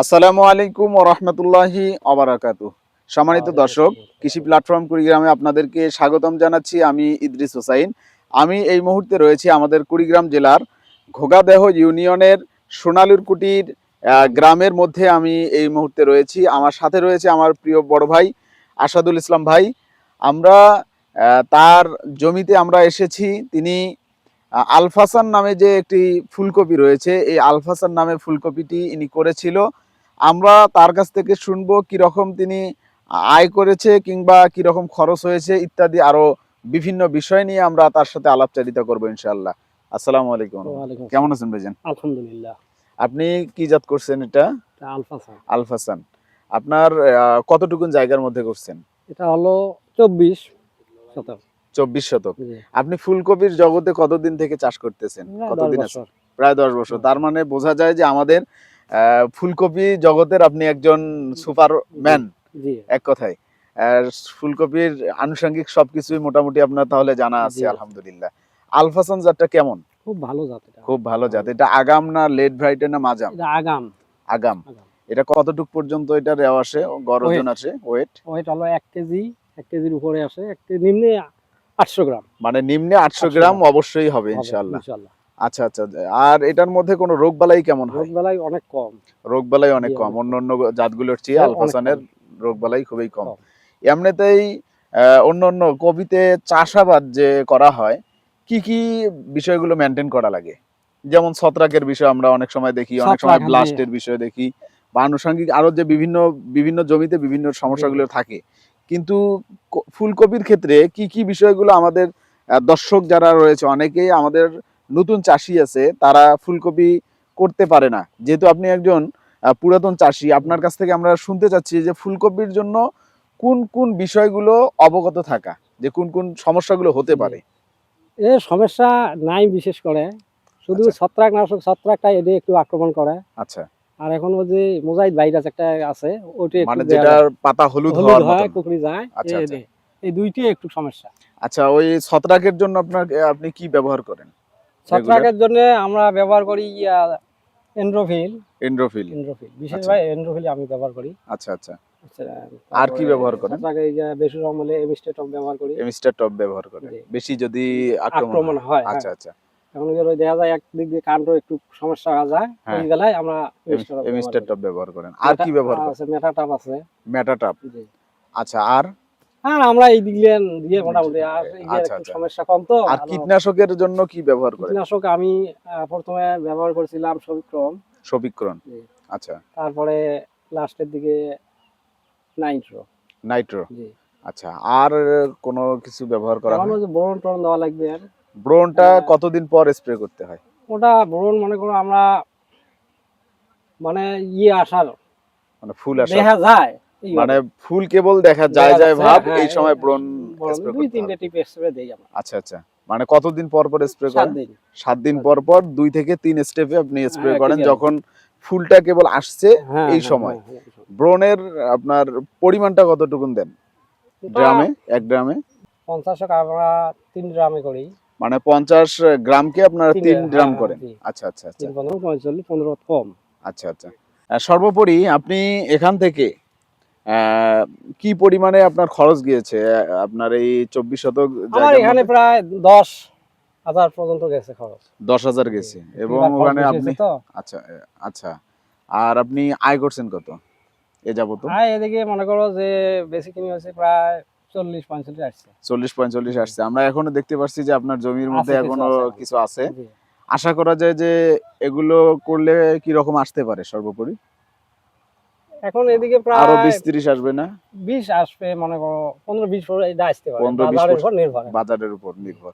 আসসালামু আলাইকুম ও রহমতুল্লাহি অবরাকাতু সম্মানিত দর্শক কৃষি প্ল্যাটফর্ম কুড়িগ্রামে আপনাদেরকে স্বাগতম জানাচ্ছি আমি ইদ্রিস হোসাইন। আমি এই মুহূর্তে রয়েছি আমাদের কুড়িগ্রাম জেলার ঘোগাদেহ ইউনিয়নের সোনালুর কুটির গ্রামের মধ্যে আমি এই মুহূর্তে রয়েছি। আমার সাথে রয়েছে আমার প্রিয় বড় ভাই আসাদুল ইসলাম ভাই। আমরা তার জমিতে আমরা এসেছি। তিনি আলফাসান নামে যে একটি ফুলকপি রয়েছে এই আলফাসান নামে ফুলকপিটি ইনি করেছিল। আমরা তার কাছ থেকে শুনব কি রকম তিনি আয় করেছে কিংবা কি রকম খরচ হয়েছে ইত্যাদি আরও বিভিন্ন বিষয় নিয়ে আমরা তার সাথে আলাপচারিতা করব ইনশাআল্লাহ। আসসালামু আলাইকুম। কেমন আছেন ভাইজান? আলহামদুলিল্লাহ। আপনি কি জাত করছেন এটা? এটা আলফাসান আপনার আহ, কতটুকুন জায়গার মধ্যে করছেন? এটা হলো চব্বিশ শতক। চব্বিশ শতক। আপনি ফুলকপির জগতে কতদিন থেকে চাষ করতেছেন? কতদিন প্রায় দশ বছর। তার মানে বোঝা যায় যে আমাদের ফুলকপি জগতের আপনি একজন সুপার ম্যান এক কথায়। ফুলকপির আনুষঙ্গিক সবকিছুই মোটামুটি আপনার তাহলে জানা আছে আলহামদুলিল্লাহ। আলফাসান জাতটা কেমন? খুব ভালো জাত খুব ভালো জাত। এটা আগাম না লেট ভ্রাইটে না মাজাম আগাম। আগাম। এটা কতটুক পর্যন্ত এটা রেওয়া আসে? গড় ওজন আছে? ওয়েট? ওয়েট হলো এক কেজি এক কেজির উপরে আসে। এক নিম্নে আটশো গ্রাম। মানে নিম্নে আটশো 800 গ্রাম। অবশ্যই হবে হবে, ইনশাল্লাহ ইনশাল্লাহ আচ্ছা আচ্ছা আর এটার মধ্যে কোনো রোগ বালাই কেমন হয়? রোগ বেলায় অনেক কম। রোগ বালাই অনেক কম। অন্য অন্য জাতগুলোর চেয়ে আলফাসানের রোগ বালাই খুবই কম। এমনিতেই অন্য অন্য কবিতে চাষাবাদ যে করা হয় কি কি বিষয়গুলো মেনটেন করা লাগে? যেমন ছত্রাকের বিষয় আমরা অনেক সময় দেখি অনেক সময়। ব্লাস্টের বিষয় দেখি বা আনুষঙ্গিক আরও যে বিভিন্ন বিভিন্ন জমিতে বিভিন্ন সমস্যাগুলো থাকে। কিন্তু ফুলকপির ক্ষেত্রে কি কি বিষয়গুলো আমাদের দর্শক যারা রয়েছে অনেকেই আমাদের নতুন চাষি আছে তারা ফুলকপি করতে পারে না। যেহেতু আপনি একজন পুরাতন চাষি আপনার কাছ থেকে আমরা শুনতে চাচ্ছি যে ফুলকপির জন্য কোন কোন বিষয়গুলো অবগত থাকা যে কোন কোন সমস্যাগুলো হতে পারে? এ সমস্যা নাই বিশেষ করে। শুধু আচ্ছা। ছত্রাক নাশক ছত্রাকটা এদের একটু আক্রমণ করে। আচ্ছা। আর এখন ওই যে মোজাইদ ভাইরাস একটা আছে ওটা মানে যেটার পাতা হলুদ হলুদ হয়। কুকরি যায় আচ্ছা, আচ্ছা। এই দুইটাই একটু সমস্যা। আচ্ছা ওই ছত্রাকের জন্য আপনার আপনি কি ব্যবহার করেন? ছত্রাকের জন্য আমরা ব্যবহার করি এন্ড্রোফিল। এন্ড্রোফিল। এন্ড্রোফিল। বিশেষ আচ্ছা। ভাই এন্ড্রোফিল আমি ব্যবহার করি। আচ্ছা আচ্ছা। আচ্ছা, আর কি ব্যবহার করেন? ছত্রাকে এই যে বেশি রকম হলে এমিস্টেটম ব্যবহার করি। এমিস্টার টপ ব্যবহার করেন। বেশি যদি আক্রমণ হয়। হয় আচ্ছা। আচ্ছা। এখন ওই দেখা যায় একদিক দিয়ে কাণ্ড একটু সমস্যা হয়ে যায় হ্যাঁ। ওই বেলায় আমরা এমিস্টার টপ ব্যবহার করেন। আর কি ব্যবহার করেন? আছে মেটাটাপ আছে। মেটাটাপ জি। আচ্ছা আর? আর আমরা এই দিকে দিয়ে মোটামুটি আর এই যে একটু। সমস্যা কম তো আর কীটনাশকের জন্য কি ব্যবহার করেন? কীটনাশক আমি প্রথমে ব্যবহার করছিলাম সবিক্রম। সবিক্রণ আচ্ছা। তারপরে লাস্টের দিকে নাইট্রো। নাইট্রো? আচ্ছা আর কোনো কিছু ব্যবহার করা হয়? বোরন টোরন দেওয়া লাগবে আর। ব্রোনটা হ্যাঁ। কতদিন পর স্প্রে করতে হয়? ওটা বোরন মনে করো আমরা মানে ইয়ে আসার মানে ফুল আসা দেখা যায়। মানে ফুল কেবল দেখা যায় যায় ভাব হ্যাঁ, এই সময় এই ব্রণ বরং স্প্রে দুই তিনটে টিপ স্প্রে দেই আমরা। আচ্ছা আচ্ছা। মানে কতদিন পর পর স্প্রে করেন? সাত দিন। পর পর দুই থেকে তিন স্টেপে আপনি স্প্রে হ্যাঁ, করেন যখন ফুলটা কেবল আসছে হ্যাঁ, এই হ্যাঁ, সময়। হ্যাঁ, হ্যাঁ, হ্যাঁ। ব্রণের আপনার পরিমাণটা কতটুকুন দেন? গ্রামে? এক গ্রামে? পঞ্চাশ আমরা তিন ড্রামে করি। মানে পঞ্চাশ গ্রামকে আপনারা তিন- হ্যাঁ, হ্যাঁ, করেন। আচ্ছা আচ্ছা আচ্ছা। পনেরো কম। আচ্ছা আচ্ছা। সর্বোপরি আপনি এখান থেকে কি পরিমাণে আপনার খরচ গিয়েছে? আপনার এই চব্বিশ শতক আমার এখানে প্রায় দশ হাজার পর্যন্ত গেছে খরচ। দশ হাজার গেছে। এবং ওখানে আপনি আচ্ছা আচ্ছা। আর আপনি আয় করছেন কত এ যাবত? এদিকে মনে করো যে বেশি কিনে হয়েছে প্রায় চল্লিশ পঁয়তাল্লিশ আসছে। চল্লিশ পঁয়তাল্লিশ আসছে। আমরা এখনও দেখতে পাচ্ছি যে আপনার জমির মধ্যে এখনও কিছু আছে। আশা করা যায় যে এগুলো করলে কি রকম আসতে পারে সর্বোপরি? এখন এদিকে আরও প্রায় বিশ তিরিশ আসবে না? বিশ আসবে মনে করো পনেরো বিশ পরে এটা আসতে পারে। বাজারের উপর নির্ভর। বাজারের উপর নির্ভর।